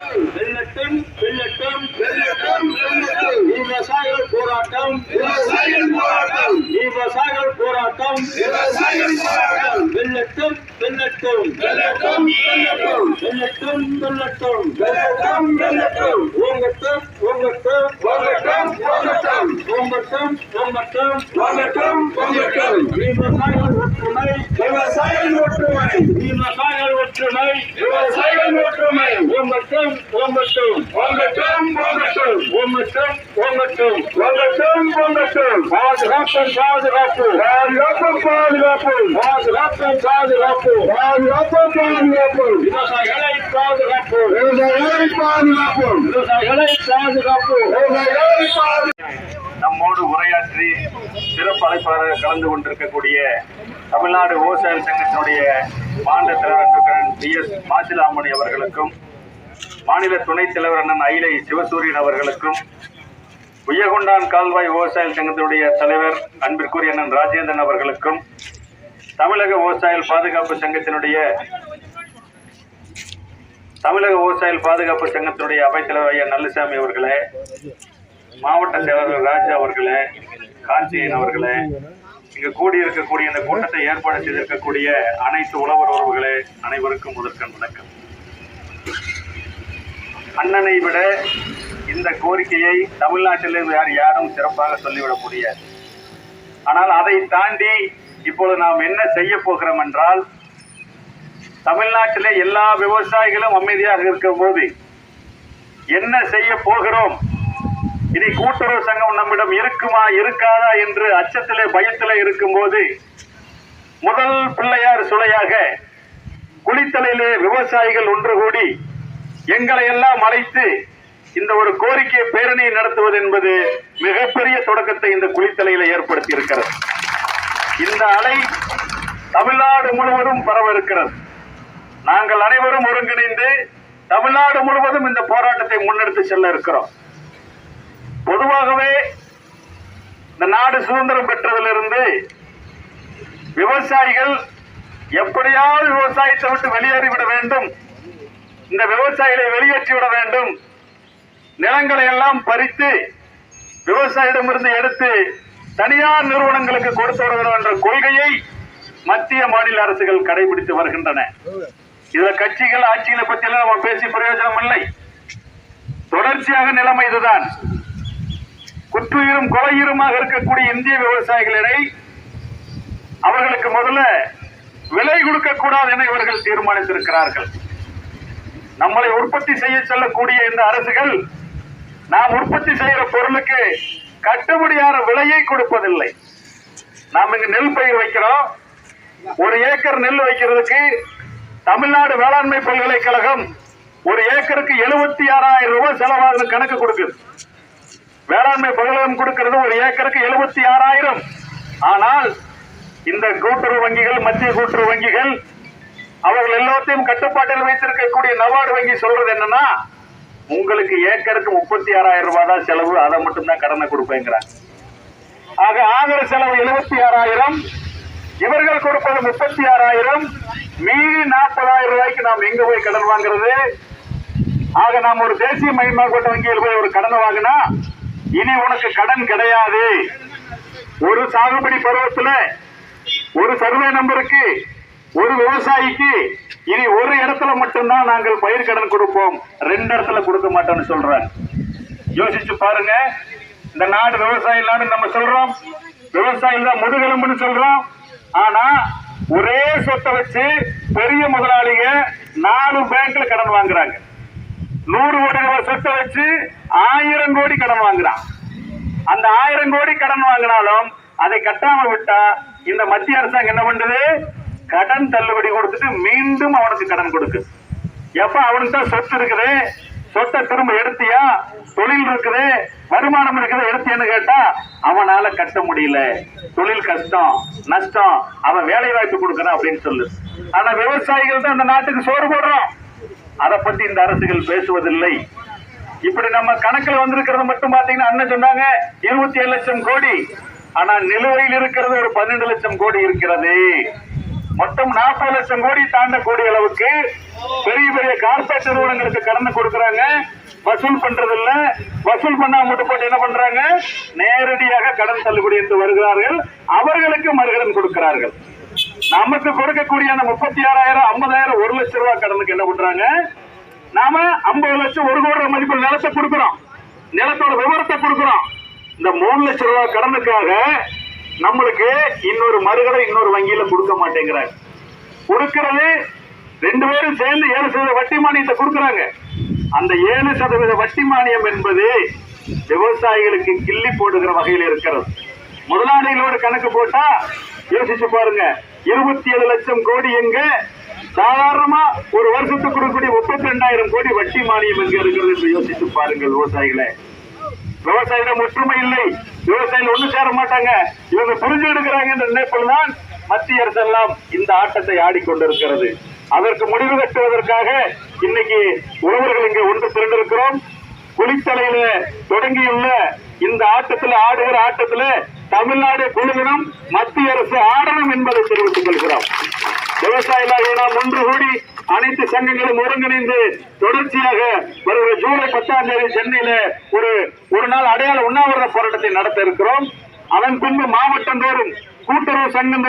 வெள்ளட்டும் வெள்ளட்டும் வெள்ளட்டும். வெள்ளட்டும் விவசாயிகள் போராட்டம். விவசாயிகள் போராட்டம். விவசாயிகள் போராட்டம். விவசாயிகள் போராட்டம். வெள்ளட்டும் வெள்ளட்டும். வெள்ளட்டும் வெள்ளட்டும். வெள்ளட்டும் வெள்ளட்டும். வெள்ளட்டும் வெள்ளட்டும். ஓங்கட்டும் ஓங்கட்டும். ஓங்கட்டும் ஓங்கட்டும். ஓங்கட்டும் ஓங்கட்டும். ஓங்கட்டும் ஓங்கட்டும். விவசாயிகள் ஒற்றுமை விவசாயிகள் ஒற்றுமை. விவசாயிகள் ஒற்றுமை. விவசாயிகள் ஒற்றுமை. ஓங்கட்டும் ஓங்கட்டும் ஓங்கட்டும் ஓங்கட்டும் ஓங்கட்டும் ஓங்கட்டும் ஓங்கட்டும் ஓங்கட்டும் பாதுகாப்பு பாதுகாப்பு. பாதுகாப்பு பாதுகாப்பு. பாதுகாப்பு பாதுகாப்பு. பாதுகாப்பு பாதுகாப்பு. விவசாயிகளை பாதுகாப்பு. விவசாயிகளை பாதுகாப்பு. விவசாயிகளை பாதுகாப்பு. விவசாயிகளை பாதுகாப்பு. நம்மோடு உரையாற்றி சிறப்பு அழைப்பாளர் கலந்து கொண்டிருக்கக்கூடிய தமிழ்நாடு விவசாய சங்கத்தினுடைய மாநில தலைவர் பி எஸ் மாசிலாமணி அவர்களுக்கும் மாநில துணைத் தலைவர் அண்ணன் அயிலை சிவசூரியன் அவர்களுக்கும் உயகொண்டான் கால்வாய் விவசாய சங்கத்தினுடைய தலைவர் அன்பிற்குரிய அண்ணன் ராஜேந்திரன் அவர்களுக்கும் தமிழக விவசாய பாதுகாப்பு சங்கத்தினுடைய தமிழக விவசாயிகள் பாதுகாப்பு சங்கத்தினுடைய அவைத்தலைவர் ஐயா நல்லசாமி அவர்களே மாவட்ட செயலாளர் ராஜா அவர்களே காஞ்சியன் அவர்களே இங்கு கூடியிருக்கக்கூடிய இந்த கூட்டத்தை ஏற்பாடு செய்திருக்கக்கூடிய அனைத்து உழவர் உறவுகளே அனைவருக்கும் முதற்கண் வணக்கம். அண்ணனை விட இந்த கோரிக்கையை தமிழ்நாட்டில் யார் யாரும் சிறப்பாக சொல்லிவிட முடியாது ஆனால் அதை தாண்டி இப்போது நாம் என்ன செய்ய போகிறோம் என்றால் தமிழ்நாட்டிலே எல்லா விவசாயிகளும் அமைதியாக இருக்கும் போது என்ன செய்ய போகிறோம்? இனி கூட்டுறவு சங்கம் நம்மிடம் இருக்குமா இருக்காதா என்று அச்சத்திலே பயத்திலே இருக்கும்போது முதல் பிள்ளையார் சுளையாக குளித்தலையிலே விவசாயிகள் ஒன்று கூடி எங்களை எல்லாம் அழைத்து இந்த ஒரு கோரிக்கை பேரணியை நடத்துவது என்பது மிகப்பெரிய தொடக்கத்தை இந்த குளித்தலையில ஏற்படுத்தி இருக்கிறது இந்த அலை தமிழ்நாடு முழுவதும் பரவ இருக்கிறது நாங்கள் அனைவரும் ஒருங்கிணைந்து தமிழ்நாடு முழுவதும் இந்த போராட்டத்தை முன்னெடுத்து செல்ல இருக்கிறோம். பொதுவாகவே இந்த நாடு சுதந்திரம் பெற்றதிலிருந்து விவசாயிகள் எப்படியாவது விவசாயத்தை விட்டு வெளியேறிவிட வேண்டும். இந்த விவசாயிகளை வெளியேற்றிவிட வேண்டும். நிலங்களை எல்லாம் பறித்து விவசாயிடமிருந்து எடுத்து தனியார் நிறுவனங்களுக்கு கொடுத்து வருகிறோம் என்ற கொள்கையை மத்திய மாநில அரசுகள் கடைபிடித்து வருகின்றன. இதுல கட்சிகள் ஆட்சிகளை பத்தி எல்லாம் நம்ம பேசி பிரயோஜனம் இல்லை தொடர்ச்சியாக நிலைமை இதுதான். குற்றுயிரும் கொலையுருமாக இருக்கக்கூடிய இந்திய விவசாயிகளிடை அவர்களுக்கு முதல்ல விலை கொடுக்க கூடாது என இவர்கள் தீர்மானித்திருக்கிறார்கள். நம்மளை உற்பத்தி செய்ய செல்லக்கூடிய இந்த அரசுகள் நாம் உற்பத்தி செய்கிற பொருளுக்கு கட்டுப்படியான விலையை கொடுப்பதில்லை. நாம் இங்கு நெல் பயிர் வைக்கிறோம். ஒரு ஏக்கர் நெல் வைக்கிறதுக்கு தமிழ்நாடு வேளாண்மை பல்கலைக்கழகம் ஒரு ஏக்கருக்கு எழுபத்தி ஆறாயிரம் ரூபாய் செலவாகுது கணக்கு கொடுக்குது. வேளாண்மை பல்கலைக்கழகம் கொடுக்கிறது ஒரு ஏக்கருக்கு எழுபத்தி ஆறாயிரம். ஆனால் இந்த கூட்டுறவு வங்கிகள் மத்திய கூட்டுறவு வங்கிகள் அவர்கள் எல்லாத்தையும் கட்டுப்பாட்டில் வைத்திருக்கக்கூடிய நபார்டு வங்கி சொல்றது என்னன்னா உங்களுக்கு ஏக்கருக்கு முப்பத்தி ஆறாயிரம் ரூபாய் தான் செலவு அதை மட்டும்தான் கடனை கொடுப்பேங்கிறாங்க. ஆக ஆகிற செலவு எழுபத்தி ஆறாயிரம். இவர்கள் கொடுப்பது முப்பத்தி ஆறாயிரம். மீறி நாற்பதாயிரம் ரூபாய்க்கு நாம் எங்க போய் கடன் வாங்குறது? ஆக நாம் ஒரு தேசிய மயமாக்கப்பட்ட வங்கியில் போய் ஒரு கடனை வாங்கினா இனி உனக்கு கடன் கிடையாது. ஒரு சாகுபடி பருவத்துல ஒரு சர்வே நம்பருக்கு ஒரு விவசாயிக்கு இனி ஒரு இடத்துல மட்டும்தான் நாங்கள் பயிர் கடன் கொடுப்போம். ரெண்டு இடத்துல கொடுக்க மாட்டோம்னு சொல்றாங்க. யோசிச்சு பாருங்க. இந்த நாடு விவசாய நாடு நம்ம சொல்றோம். விவசாயம் தான் முதுகெலும்புன்னு சொல்றோம். ஆனா ஒரே சொத்தை வச்சு பெரிய முதலாளிங்க நாலு பேங்க்ல கடன் வாங்குறாங்க. நூறு கோடி ரூபாய் சொத்தை வச்சு ஆயிரம் கோடி கடன் வாங்குறான். அந்த ஆயிரம் கோடி கடன் வாங்கினாலும் அதை கட்டாம விட்டா இந்த மத்திய அரசாங்கம் என்ன பண்ணுது கடன் தள்ளுபடி கொடுத்துட்டு மீண்டும் அவனுக்கு கடன் கொடுக்கு. எப்ப அவனுக்கு தான் சொத்து இருக்குது? சொத்தை திரும்ப எடுத்தியா? தொழில் இருக்குது? வருமானம் இருக்குது? எடுத்தியன்னு கேட்டா அவனால கட்ட முடியல. தொழில் கஷ்டம் நஷ்டம் அவன் வேலை வாய்ப்பு கொடுக்கறான் அப்படின்னு சொல்லு. ஆனா விவசாயிகள் தான் இந்த நாட்டுக்கு சோறு போடுறோம். அதை பத்தி இந்த அரசுகள் பேசுவதில்லை. இப்படி நம்ம கணக்குல வந்திருக்கிறது மட்டும் பாத்தீங்கன்னா அண்ணன் சொன்னாங்க இருபத்தி ஏழு லட்சம் கோடி. ஆனா நிலுவையில் இருக்கிறது ஒரு பன்னெண்டு லட்சம் கோடி இருக்கிறது. மொத்தம் நாற்பது லட்சம் கோடி தாண்டக்கூடிய அளவுக்கு பெரிய பெரிய கார்பரேட் நிறுவனங்களுக்கு கடன் கொடுக்கறாங்க. வசூல் பண்றது இல்ல வசூல் பண்ணா மட்டும் போட்டு என்ன பண்றாங்க? நேரடியாக கடன் தள்ளுபடி என்று வருகிறார்கள். அவர்களுக்கு மறுகடன் கொடுக்கிறார்கள். நமக்கு கொடுக்கக்கூடிய அந்த முப்பத்தி ஆறாயிரம் ஐம்பதாயிரம் ஒரு லட்சம் ரூபாய் கடனுக்கு என்ன பண்றாங்க? நாம ஐம்பது லட்சம் ஒரு கோடி மதிப்பு நிலத்தை கொடுக்குறோம். நிலத்தோட விவரத்தை கொடுக்குறோம். இந்த மூணு லட்சம் ரூபாய் கடனுக்காக நம்மளுக்கு இன்னொரு மறுகடை இன்னொரு வங்கியில கொடுக்க மாட்டேங்கிறாங்க. கொடுக்கறது ரெண்டு பேரும் சேர்ந்து ஏழு சதவீத வட்டி மானியத்தை கொடுக்குறாங்க. அந்த ஏழு சதவீத வட்டி மானியம் என்பது விவசாயிகளுக்கு கிள்ளி போடுகிற வகையில் இருக்கிறது. முதலாளிகளோட கணக்கு போட்டா யோசிச்சு பாருங்க. இருபத்தி ஏழு லட்சம் கோடி எங்க? சாதாரணமா ஒரு வருஷத்துக்கு கொடுக்கக்கூடிய முப்பத்தி ரெண்டாயிரம் கோடி வட்டி மானியம் எங்க இருக்கிறது என்று யோசித்து பாருங்கள் விவசாயிகளை. விவசாயிடம் ஒற்றுமை இல்லை. விவசாயிகள் ஒண்ணு சேர மாட்டாங்க. இவங்க புரிஞ்சு எடுக்கிறாங்க என்ற நினைப்பில் தான் மத்திய அரசு எல்லாம் இந்த ஆட்டத்தை ஆடிக்கொண்டிருக்கிறது. அதற்கு முடிவு கட்டுவதற்காக இன்னைக்கு உறவர்கள் இங்கே ஒன்று திரண்டிருக்கிறோம். குளித்தலையில தொடங்கியுள்ள இந்த ஆட்டத்தில் ஆடுகிற ஆட்டத்தில் தமிழ்நாடு குழுவினம் மத்திய அரசு ஆடணும் என்பதை தெரிவித்துக் கொள்கிறோம். விவசாயிகளாக நாம் ஒன்று கூடி அனைத்து சங்கங்களும் ஒருங்கிணைந்து தொடர்ச்சியாக வருகிற ஜூலை பத்தாம் தேதி சென்னையில ஒரு ஒரு நாள் அடையாள உண்ணாவிரத போராட்டத்தை நடத்த இருக்கிறோம். அதன் பின்பு மாவட்டம் தோறும் கூட்டுறவு சங்கம்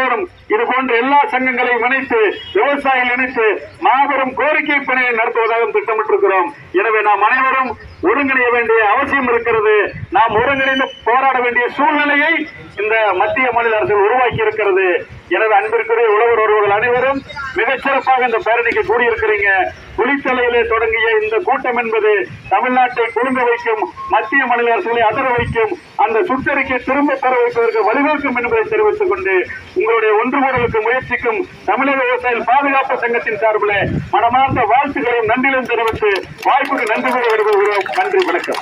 இது போன்ற எல்லா சங்கங்களையும் இணைத்து விவசாயிகள் இணைத்து மாபெரும் கோரிக்கை பணியை நடத்துவதாக திட்டமிட்டிருக்கிறோம். எனவே நாம் அனைவரும் ஒருங்கிணைய வேண்டிய அவசியம் இருக்கிறது. நாம் ஒருங்கிணைந்து போராட வேண்டிய சூழ்நிலையை இந்த மத்திய மாநில அரசு உருவாக்கி இருக்கிறது எனவே அன்பிற்குரிய உழவர் ஒருவர்கள் அனைவரும் மிகச்சிறப்பாக இந்த பேரணிக்கு கூடியிருக்கிறீங்க. குளித்தலையிலே தொடங்கிய இந்த கூட்டம் என்பது தமிழ்நாட்டை குழுங்க வைக்கும் மத்திய மாநில அரசுகளை அதர வைக்கும் அந்த சுற்றறிக்கை திரும்ப பெற வைப்பதற்கு வழிவகுக்கும் என்பதை தெரிவித்துக் கொண்டு உங்களுடைய ஒன்றுகூடலுக்கு முயற்சிக்கும் தமிழக விவசாயிகள் பாதுகாப்பு சங்கத்தின் சார்பில் மனமார்ந்த வாழ்த்துக்களையும் நன்றியிலும் தெரிவித்து வாய்ப்புக்கு நன்றி கூறி வருகிறோம் நன்றி வணக்கம்.